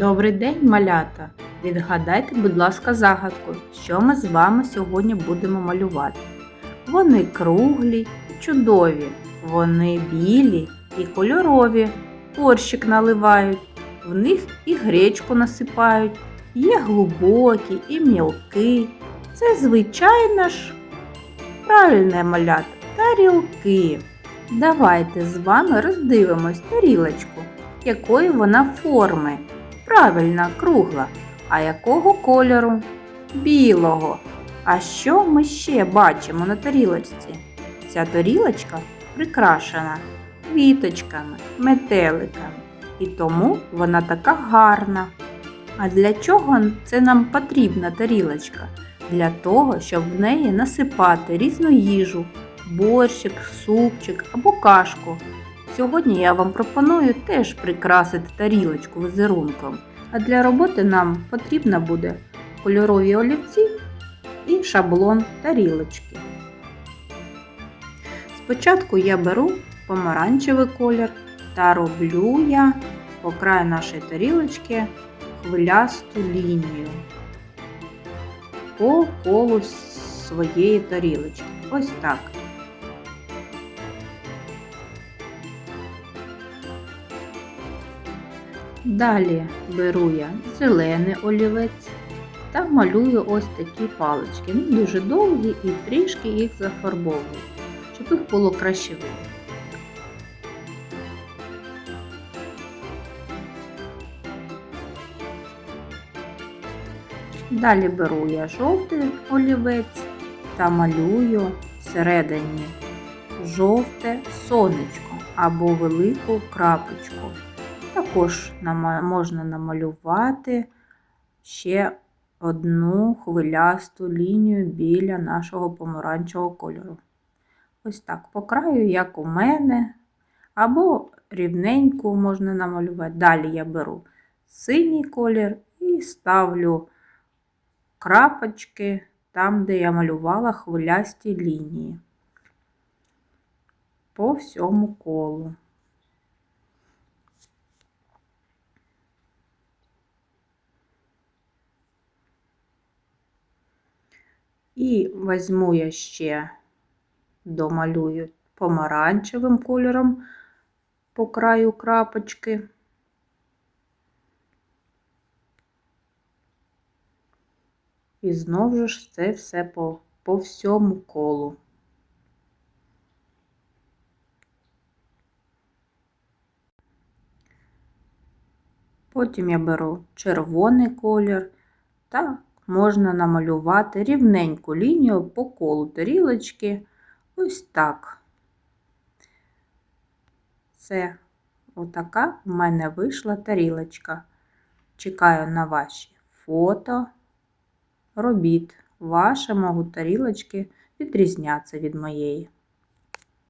Добрий день, малята! Відгадайте, будь ласка, загадку, що ми з вами сьогодні будемо малювати. Вони круглі і чудові, вони білі і кольорові, борщик наливають, в них і гречку насипають, є глибокі і мілкі. Це звичайно ж правильне малята тарілки. Давайте з вами роздивимось тарілочку, якої вона форми. Правильно, кругла. А якого кольору? Білого. А що ми ще бачимо на тарілочці? Ця тарілочка прикрашена квіточками, метеликами. І тому вона така гарна. А для чого це нам потрібна тарілочка? Для того, щоб в неї насипати різну їжу, борщик, супчик або кашку. Сьогодні я вам пропоную теж прикрасити тарілочку візерунком. А для роботи нам потрібно буде кольорові олівці і шаблон тарілочки. Спочатку я беру помаранчевий колір та роблю я по краю нашої тарілочки хвилясту лінію по колу своєї тарілочки. Ось так. Далі беру я зелений олівець та малюю ось такі палички. Ну, дуже довгі і трішки їх зафарбовую, щоб їх було краще видно. Далі беру я жовтий олівець та малюю всередині жовте сонечко або велику крапочку. Також можна намалювати ще одну хвилясту лінію біля нашого помаранчевого кольору. Ось так, по краю, як у мене, або рівненьку можна намалювати. Далі я беру синій колір і ставлю крапочки там, де я малювала хвилясті лінії по всьому колу. І візьму я ще домалюю помаранчевим кольором по краю крапочки. І знову ж це все по, по всьому колу. Потім я беру червоний колір та можна намалювати рівненьку лінію по колу тарілочки. Ось так. Це отака в мене вийшла тарілочка. Чекаю на ваші фото. Робіт. Ваша можуть тарілочки відрізняться від моєї.